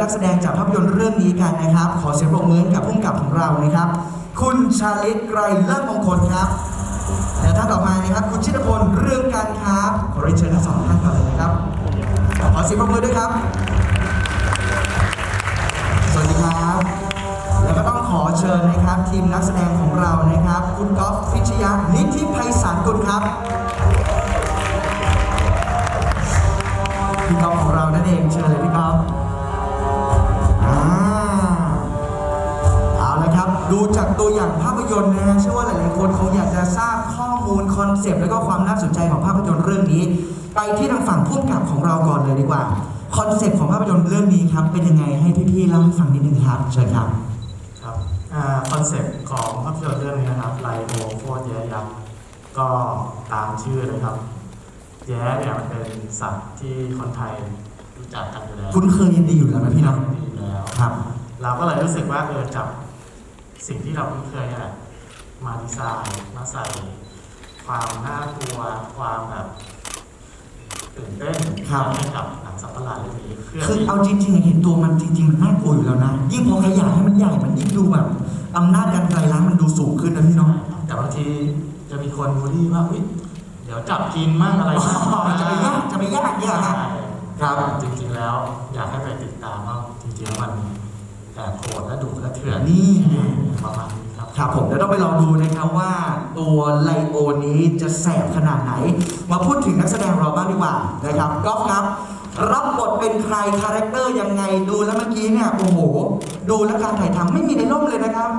นักแสดงจากภาพยนตร์เรื่องนี้กันนะครับ ขอเสียงปรบมือกับผู้กำกับของเรานะครับ คุณชาลิตไกรเลิศมงคลครับและท่านต่อมานะครับ คุณชิตพลเรื่องการครับขอเรียนเชิญทั้งสองท่านก่อนเลยนะครับ ขอเสียงปรบมือด้วยครับ สวัสดีครับ แล้วก็ต้องขอเชิญนะครับ ทีมนักแสดงของเรานะครับ คุณก๊อฟพิชยานิธิไพศาลกุลครับพี่ก๊อฟของเรานั่นเองเชิญเลยพี่ก๊อฟ ดูจากตัวอย่างภาพยนตร์นะฮะเชื่อว่าหลายๆคนคงอยากจะทราบข้อมูลคอนเซปต์และก็ความน่าสนใจของภาพยนตร์เรื่องนี้ ไปที่ทางฝั่งผู้กำกับของเราก่อนเลยดีกว่าคอนเซปต์ของภาพยนตร์เรื่องนี้ครับเป็นยังไงให้พี่ๆเล่าให้ฟังนิดนึงครับเชิญครับครับคอนเซ็ปต์ของภาพยนตร์เรื่องนี้นะครับไลโอโคตรแย้ยักษ์ก็ตามชื่อเลยครับ แย้เนี่ยมันเป็นสัตว์ที่คนไทยรู้จักกันอยู่แล้วคุ้นเคยยินดีอยู่แล้วนะพี่เนาะดีอยู่แล้วครับ เราก็เลยรู้สึกว่าเออจับ สิ่งที่เราคุ้นเคยเนี่ยแหละมาดีไซน์มาใส่ความน่ากลัวความแบบตื่นเต้นครับ ให้กับหนังสัตว์ประหลาดเรื่องนี้เพื่อคือที่เอาจริงๆอะเห็นตัวมันจริง ๆ มันน่ากลัวอยู่แล้วนะ ยิ่งพอขยายให้มันใหญ่มันยิ่งดูแบบอำนาจการไกลล้างมันดูสูงขึ้นนะพี่เน้อง แต่บางทีจะมีคนบูลลี่ว่าอุ๊ยเดี๋ยวจับกินมั่งอะไรมั่ง จะไปยากจะไปยากเนี่ยฮะครับจริงๆแล้วอยากให้ไปติดตามว่าจริงๆแล้วมันแอบ โหดและดุและเถื่อนนี่ ประมาณนี้ครับ ครับผมเดี๋ยวต้องไปลองดูนะครับว่าตัวไลโอนี้จะแสบขนาดไหน มาพูดถึงนักแสดงเราบ้างดีกว่านะครับก๊อฟครับ รับบทเป็นใครคาแรคเตอร์ยังไงดูแล้วเมื่อกี้เนี่ยโอ้โห ดูแล้วการถ่ายทำไม่มีในร่มเลยนะครับ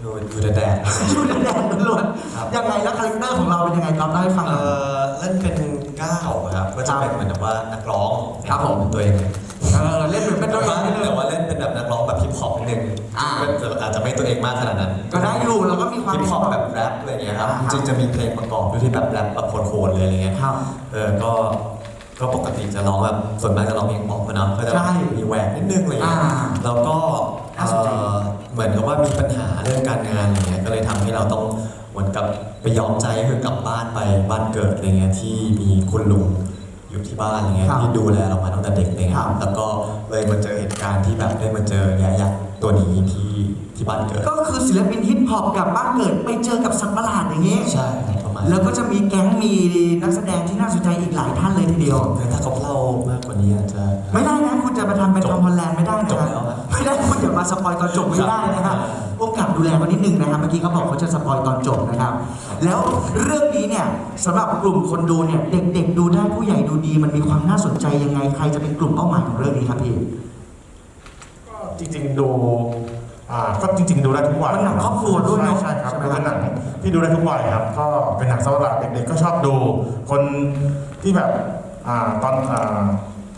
อยู่อยู่แต่แดดอยู่ในแดดล้วนครับ ๆยังไงแล้วคาแรคเตอร์ของเราเป็นยังไงก๊อฟเล่าให้ฟังหเอน่อย อเล่นเป็นก้าวครับก็จะเป็นเหมือนแบบว่านักร้องครับผมเป็นตัวเอง เลยเออเล่นเป็นเป็นแต่ตัวเอว่างนิดนึง แต่ว่าเล่นเป็นแบบนักร้องแบบฮิปฮอปนิดนึงอ่า ก็อาจจะไม่ตัวเองมากขนาดนั้นก็ได้อยู่แล้วก็มีความฮิปฮอปแบบแรปอะไรเงี้ยครับอ่าจริงๆจะมีเพลงประกอบด้วยที่แบบแรปแบบโคนๆเลยอะไรเงี้ยครับ เออก็ก็ปกติจะร้องแบบส่วนมากจะร้องเพลงป๊อปอะเนาะก็จะใช่มีแหวกนิดนึงอะไรเงี้ยอ่าแล้วก็น่าสนใจ เอ่อเหมือนกับว่ามีปัญหาเรื่องการงานอะไรเงี้ยก็เลยทำให้เราต้องเหมือนกับไปยอมใจคือกลับบ้านไปบ้านเกิดอะไรเงี้ยที่มีคุณลุง อยู่ที่บ้านอะไรเงี้ยครับที่ดูแลเรามาตั้งแต่เด็กอะไรเงี้ครัยบแล้วก็เลยมาเจอเหตุการณ์ที่แบบได้มาเจอแย่ยักษ์ตัวนี้ที่ที่บ้านเกิดก็คือศิลปินฮิปฮอปกับบ้านเกิดไปเจอกับสัตว์ประหลาดอย่างนี้ ใช่ครับประมาณแล้วก็จะมีแก๊งมีนักแสดงที่น่าสนใจอีกหลายท่านเลยทีเดียว แต่ถ้าเขาเล่ามากกว่านี้อาจจะ ไม่ได้นะคุณ จะมาทำเป็นจบทอมฮอลแลนด์ไม่ได้จนะบครับแล้วครับไม่ได้คุณอย่ามาสปอยตอนจบไม่ได้นะคครัรับบพวกกับดูแลมานิดนึงนะครับ เมื่อกี้เขาบอกเขาจะสปอยตอนจบนะครับ แล้วเรื่องนี้เนี่ยสำหรับกลุ่มคนดูเนี่ยเด็กๆดูได้ผู้ใหญ่ดูดี มันมีความน่าสนใจยังไงใครจะเป็นกลุ่มเป้าหมายของเรื่องนี้ครับพี่ก็จริงๆดูอ่าก็จริง ๆ ดูได้ทุกวัยมันหนังครอบครัวด้วยเนอะใช่ใช่ครับใช่ไหมเป็นหนังที่ดูได้ทุกวัยครับ ก็เป็นหนังสำหรับเด็กๆก็ชอบดู คนที่แบบอ่าตอนอ่า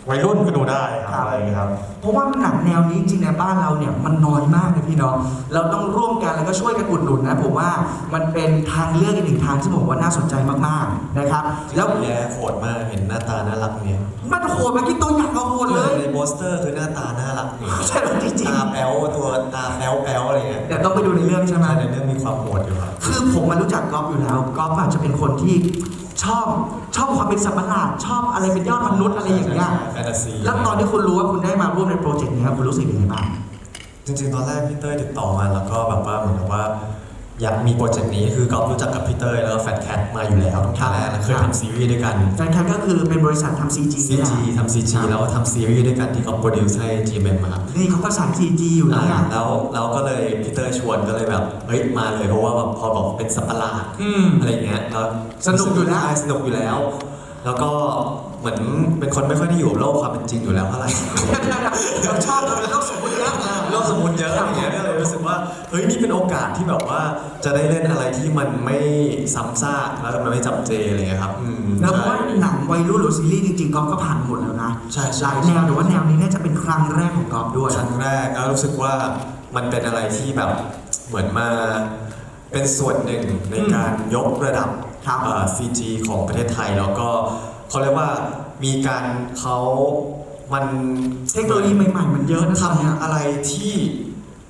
วัยรุ่นก็ดูได้ครับอะไรอย่างเงี้ยครับ เพราะว่าหนังแนวนี้จริงๆในบ้านเราเนี่ยมันน้อยมากนะพี่เนาะเราต้องร่วมกันแล้วก็ช่วยกันอุดหนุนนะผมว่ามันเป็นทางเลือกอีกหนึ่งทางที่ผมว่าน่าสนใจมากๆนะครับ แล้วแย่โหดมากเห็นหน้าตาน่ารักเนี่ยมันโหดเมื่อกี้ตัวอย่างก็โหดเลยในโปสเตอร์คือหน้าตาน่ารักเนี่ยใช่จริงตาแป๊วตัวตาแป๊วแป๊วอะไรเงี้ยๆแต่ต้องไปดูในเรื่องใช่ไหม ใช่ในเรื่องมีความโหดอยู่ครับ คือผมมารู้จักกอล์ฟอยู่แล้วกอล์ฟอาจจะเป็นคนที่ ชอบชอบความเป็นสัตว์ประหลาดชอบอะไรเป็นยอดมนุษย์อะไรอย่างเงี้ยแฟนตาซีแล้วตอนที่คุณรู้ว่าคุณได้มาร่วมในโปรเจกต์นี้ครับคุณรู้สึกยังไงบ้างจริงๆ ตอนแรกพี่เต้ยติดต่อมาแล้วก็แบบว่าเหมือนกับว่า อยากมีโปรเจกต์นี้คือกอล์ฟรู้จักกับพี่เต้ยแล้วก็แฟนแคท มาอยู่แล้วตั้งแต่แรกแล้วเคยทำซีรีส์ด้วยกันแฟนคลับก็คือเป็นบริษัททำ CG นี่แหละ CG ทำ CG แล้วก็ทำซีรีส์ด้วยกันที่เขาโปรดิวซ์ให้ GMM มานี่เขาก็สาย CG อยู่แล้วไงอ่าแล้วแล้วก็เลยพี่เต้ยชวนก็เลยแบบเฮ้ยมาเลยเพราะว่าแบบพอบอกเป็นสัตว์ประหลาดอืมอะไรเงี้ยแล้วสนุกอยู่แล้วใช่สนุกอยู่แล้ว แล้วก็เหมือนเป็นคนไม่ค่อยได้อยู่กับโลกความเป็นจริงอยู่แล้วเท่าไหร่ เราชอบเราเป็นโลกสมมติเยอะนะโลกสมมติเยอะอย่างเงี้ยก็เลยรู้สึกว่าเฮ้ยนี่เป็นโอกาสที่แบบว่าจะได้เล่นอะไรที่มันไม่ซ้ำซากแล้วมันไม่จำเจอะไรเงี้ยครับอืมแล้วเพราะว่าใช่หนังวัยรุ่นหรือซีรีส์จริงๆกอล์ฟก็ผ่านหมดแล้วนะใช่ใช่หลายแนวแต่ว่าแนวนี้น่าจะเป็นครั้งแรกของกอล์ฟด้วยครั้งแรกก็รู้สึกว่ามันเป็นอะไรที่แบบเหมือนมาเป็นส่วนหนึ่งในการยกระดับ ครับเอ่อ CG ของประเทศไทยแล้วก็เขาเรียกว่ามีการเขามันเทคโนโลยีใหม่ๆมันเยอะนะตอนเนี้ยทำอะไรที่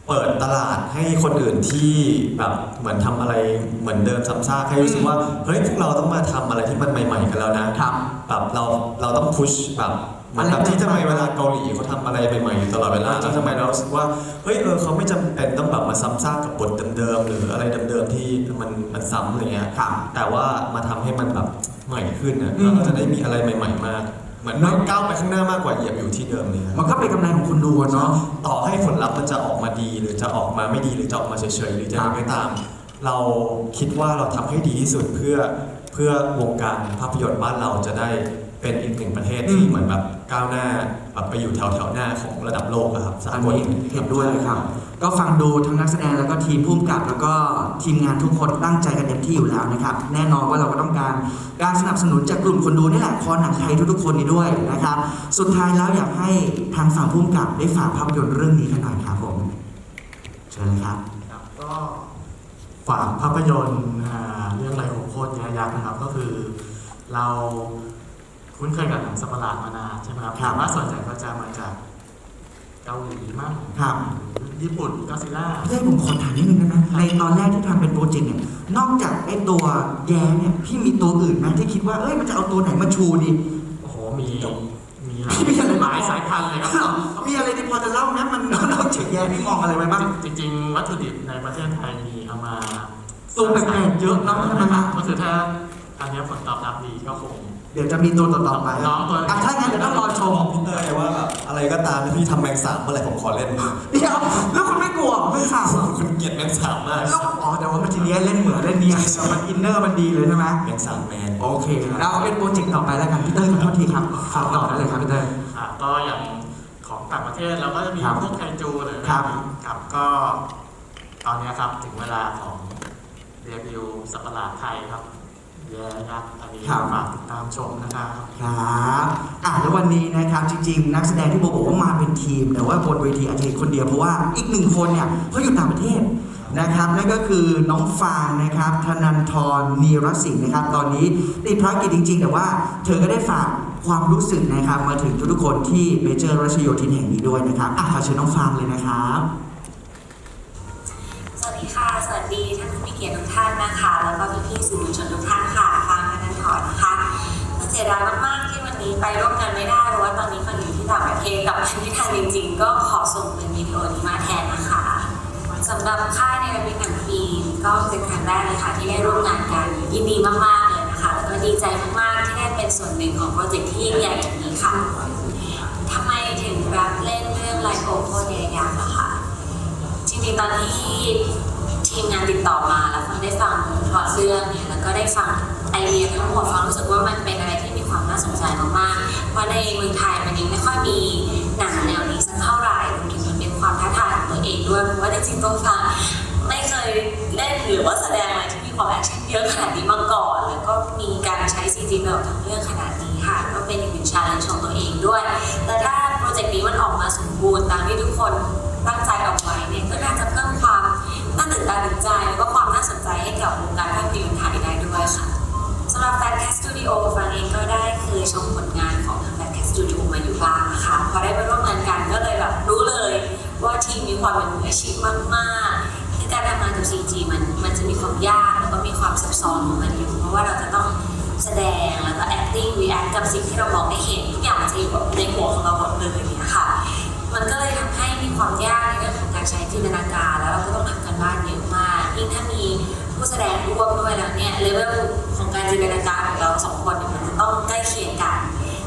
เปิดตลาดให้คนอื่นที่แบบเหมือนทำอะไรเหมือนเดิมซ้ำซากให้รู้สึกว่าเฮ้ยพวกเราต้องมาทำอะไรที่มันใหม่ ๆ กันแล้วนะครับ แบบเราเราต้องพุชแบบเหมือนแบบที่ทำไมเวลาเกาหลีเขาทำอะไรใหม่ๆอยู่ตลอดเวลาแล้วทำไมเรารู้สึกว่าเฮ้ยเออเขาไม่จำเป็นต้องแบบมาซ้ำซากกับบทเดิมๆหรืออะไรเดิมๆที่มันมันซ้ำอะไรเงี้ยครับแต่ว่ามาทำให้มันแบบใหม่ขึ้นนะอืม เราก็จะได้มีอะไรใหม่ ๆ มาก เหมือนมันก้าวไปข้างหน้ามากกว่าเหยียบอยู่ที่เดิมเลยครับ มันก็เป็นกำไรของคนดูอะเนาะ ต่อให้ผลลัพธ์มันจะออกมา ดี หรือจะออกมาไม่ดีหรือจะออกมาเฉยๆหรือจะยังไงก็ตาม เราคิดว่าเราทำให้ดีที่สุดเพื่อเพื่อวงการภาพยนตร์บ้านเราจะได้เป็นอีกหนึ่งประเทศที่อืมเหมือนแบบก้าวหน้าแบบไปอยู่แถวแถวๆหน้าของระดับโลกอะครับสาอันกลนี้เห็นด้วยเลยครับ ก็ฟังดูทั้งนักแสดงแล้วก็ทีมผู้กำกับ แล้วก็ทีมงานทุกคนตั้งใจกันเต็มที่อยู่แล้วนะครับ แน่นอนว่าเราก็ต้องการการสนับสนุนจากกลุ่มคนดูนี่แหละคอหนังไทยทุกๆคนนี้ด้วยนะครับ สุดท้ายแล้วอยากให้ทางฝั่งผู้กำกับได้ฝากภาพยนตร์เรื่องนี้กันหน่อยครับผม เชิญเลยครับครับก็ฝากภาพยนตร์อ่าเรื่องไรโอโคตรแย่ยักษ์นะครับ ก็คือเราคุ้นเคยกับหนังสัตว์ประหลาดมานานใช่ไหมครับครับแต่ว่าส่วนใหญ่ก็จะมาจากเกาหลีมั่งครับญี่ปุ่นก็ซิล่าเพื่อนผมขอถามนิดนึงได้ไหมในตอนแรกที่ทำเป็นโปรเจกต์เนี่ย นอกจากไอ้ตัวแย้เนี่ยพี่มีตัวอื่นไหมที่คิดว่าเอ้ยมันจะเอาตัวไหนมาชูดีโอ้โหมี มีหลายมีอะไรหบ้างลายสายพันธุ์เลยครับ มีอะไรที่พอจะเล่าไหมมันนอกจากแย้พี่มองอะไรไว้บ้าง จริงๆ วัตถุดิบในประเทศไทยมีเอามา ตัวแปลกๆเยอะเนอะใช่ไหมครับก็คือถ้าอันเนี้ยผลตอบรับดีก็คง เดี๋ยวจะมีตัวต่อๆไปน้องตัวอะถ้างั้นเดี๋ยวต้องรอชมบอกพี่เต้ยว่าแบบอะไรก็ตามที่พี่ทำแมงสาบเมื่อไหร่ผมขอเล่นเดี๋ยวแล้วคุณไม่กลัวเหรอไม่สาวเหรอคุณเกลียดแมงสาบมากแล้วอ๋อแต่ว่ามันทีเนี้ยเล่นเหมือนเล่นเนียนมันอินเนอร์มันดีเลยใช่ไหมแมงสาบแมนโอเคเราเอาเป็นโปรเจกต์ต่อไปแล้วกันพี่เต้ยขอโทษทีครับฝากต่อได้เลยครับพี่เต้ยอะก็อย่างของต่างประเทศเราก็จะมีครับพวกไคจูหรือครับครับก็ตอนเนี้ยครับถึงเวลาของเดบิวต์สัตว์ประหลาดไทยครับ แย่ยักษ์อันนี้ครับ ฝากติดตามชมนะครับ ครับอะแล้ววันนี้นะครับจริงๆ นักแสดงที่โบบอกว่ามาเป็นทีม แต่ว่าบนเวทีอาจจะเห็นคนเดียวเพราะว่าอีกหนึ่งคนเนี่ยเขาอยู่ต่างประเทศนะครับนั่นก็คือน้องฟางนะครับธนันทรนีรสิงห์นะครับ ตอนนี้ติดภารกิจจริง ๆ แต่ว่าเธอก็ได้ฝากความรู้สึกนะครับ มาถึงทุกๆคนที่เมเจอร์รัชโยธินแห่งนี้ด้วยนะครับอะขอเชิญน้องฟางเลยนะครับ สวัสดีค่ะ สวัสดีท่านผู้มีเกียรติทุกท่านนะคะ แล้วก็พี่ๆสื่อมวลชนทุกท่าน สำหรับค่ายในระบิหนังฟิล์มก็เป็นครั้งแรกเลยค่ะที่ได้ร่วมงานกันยินดีมากๆเลยนะคะแล้วก็ดีใจมากๆที่ได้เป็นส่วนหนึ่งของโปรเจกต์ที่ยิ่งใหญ่อย่างนี้ค่ะทำไมถึงรับเล่นเรื่องไลโกโคเดียยักษ์ล่ะคะจริงๆตอนที่ทีมงานติดต่อมาแล้วฟังได้ฟังพล็อตเรื่องเนี่ยแล้วก็ได้ฟังไอเดียทั้งหมดฟังรู้สึกว่ามันเป็นอะไรที่มีความน่าสนใจมากๆเพราะในเมืองไทยมันยังไม่ค่อยมีหนังแนวนี้สักเท่าไหร่ เองด้วยเพราะว่าจริงๆตัวฟังไม่เคยเล่นหรือว่าแสดงอะไรที่มีความแอคชั่นเยอะขนาดนี้มาก่อน แล้วก็มีการใช้ CG แบบทั้งเรื่องขนาดนี้ค่ะ ก็เป็นอีกหนึ่งชาเลนจ์ของตัวเองด้วย แต่ถ้าโปรเจกต์นี้มันออกมาสมบูรณ์ตามที่ทุกคนตั้งใจเอาไว้เนี่ยก็น่าจะเพิ่มความน่าตื่นตาตื่นใจแล้วก็ความน่าสนใจให้กับวงการภาพยนตร์ไทยได้ด้วยค่ะสำหรับแฟนแคสตูดิโอฟังเองก็ได้เคยชมผลงาน ความเป็นมืออาชีพมากๆคือการทำงานกับ CG มันมันจะมีความยากแล้วก็มีความซับซ้อนของมันอยู่ เพราะว่าเราจะต้องแสดงแล้วก็ acting react กับสิ่งที่เรามองไม่เห็นทุกอย่างมันจะอยู่แบบในหัวของเราหมดเลยเนี่ยค่ะ มันก็เลยทำให้มีความยากในเรื่องของการใช้จินตนาการแล้วเราก็ต้องทำกันบ้านเยอะมากยิ่งถ้ามีผู้แสดงร่วมด้วยแล้วเนี่ยเลเวลของการจินตนาการของเราสองคนเนี่ยมันจะต้องใกล้เคียงกัน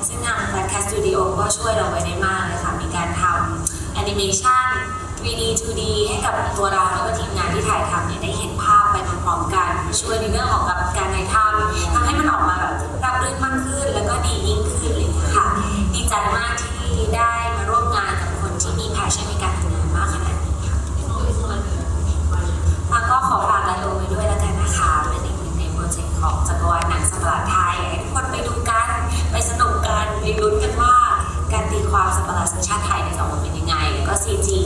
ซึ่งทาง f l a t Cast Studio ก็ช่วยเราไว้ได้มากเลยค่ะ มีการทำแอนิเมชัน 3D 2D ให้กับตัวเราแล้วก็ทีมงานที่ถ่ายทำเนี่ยได้เห็นภาพไปพร้อมๆกัน ช่วยในเรื่องของกับการถ่ายทำทำให้มันออกมาแบบราบรื่นมากขึ้น แล้วก็ดียิ่งขึ้นเลยค่ะดีใจมากที่ได้มาร่วมงานกับคนที่มีแพชชั่นในการทำงานมากขนาดนี้ค่ะแล้วก็ขอฝากไลโอไว้ด้วยแล้วกันนะคะเป็นอีกหนึ่งในโปรเจกต์ของจักรวาลหนังสัตว์ประหลาไทยให้ทุกคนไปดูกันไปสนุกกันไปลุ้นกันว่าการตีความสัตว์ประหลาสัญชาติไทยเนี่ยจะออกมาเป็นยังไงแล้วก็ CG ที่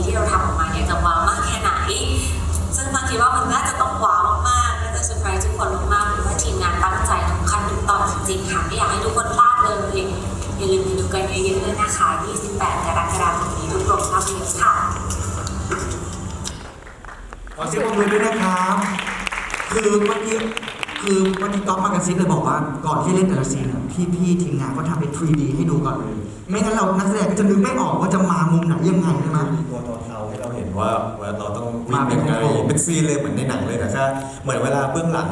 มือด้วยนะครับ คือเมื่อกี้คือวันนี้ก๊อฟมากระซิบเลยบอกว่าก่อนที่เล่นแต่ละซีนอะพี่พี่ๆทีมงานก็ทำเป็น 3D ให้ดูก่อนเลย ไม่งั้นเรานักแสดงก็จะนึกไม่ออกว่าจะมามุมไหนยังไงใช่ไหม มีตัวต่อเทาให้เราเห็นว่าว่าเราต้องวิ่งมาเป็ยันงไงโค้งๆ เป็นซีนเลยเหมือนในหนังเลยแต่แค่เหมือนเวลาเบื้องหลัง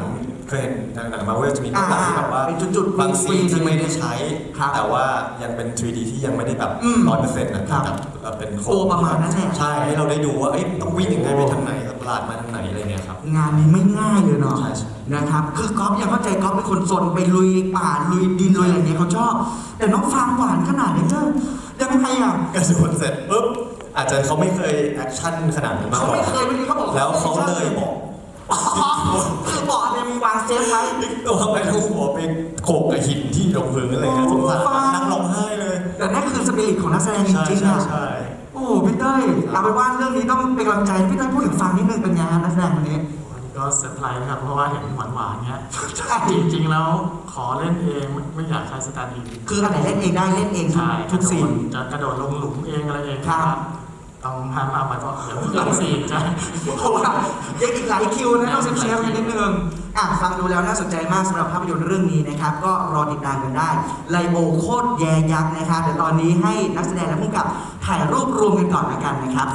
เคยเห็นในหนังมาเวลจะมีเบื้องหลังที่แบบว่าเป็นจุดๆบางซีนที่ไม่ได้ใช้ ครับแต่ว่ายังเป็น 3D ที่ยังไม่ได้แบบอืมร้อยเปอร์เซ็นต์นะครับแบบเป็นโคตัวประมาณนั้นแหละ ใช่ให้เราได้ดูว่าเอ้ยต้องวิ่งยังไงไปทางไหนตลาดมาทางไหนอะไรเงี้ยครับ งานนี้ไม่ง่ายเลยเนาะใช่ใช่ นะครับคือก๊อฟยังเข้าใจก๊อฟเป็นคนซนไปลุยป่าลุยดินลุยอะไรอย่างเงี้ยเขาชอบ แต่น้องฟางหวานขนาดนี้เนอะยังไงอะกระสุนเสร็จปุ๊บอาจจะเขาไม่เคยแอคชั่นขนาดนั้นมาเขาก่อนไม่เคยวันนี้เขาบอกแล้วเขาเลยบอก อ๋อคือบอกเนี่ยมีวางเซฟไว้ตัวไปแล้วหัวไปโขกกับหินที่ลงพื้นอะไรเงี้ยสงสารโอ้ฟังนั่งร้องไห้เลยแต่นั่นคือสปิริตของนักแสดงจใช่ริงๆใช่อะใช่โอ้พี่เต้ยเอาเป็นว่าเรื่องนี้ต้องเป็นกำลังใจให้พี่เต้ยพูดถึงฟังนิดนึงเป็นไงฮะนักแสดงคนนี้วันนี้ก็เซอร์ไพรส์ครับ เพราะว่าเห็นหวานๆเงี้ยใช่จริงๆแล้วขอเล่นเองไม่ไม่อยากใช้สแตนด์อินคืออันไหนเล่นเองได้เล่นเองทุกใช่ทุกซีน จะกระโดดลงหลุมเองอะไรเองครับ ต้องห้ามเอาไปเพราะเขินต้องซีนจะเพราะว่ายังอีกหลายคิวนะต้องเซฟๆกันนิดนึงอะฟังดูแล้วน่าสนใจมากสำหรับภาพยนตร์เรื่องนี้นะครับ ก็รอติดตามกันได้ไลโอโคตรแยยักษ์นะครับเดี๋ยวตอนนี้ให้นักแสดงและผู้กำกับถ่ายรูปรวมกันก่อนละกันนะครับ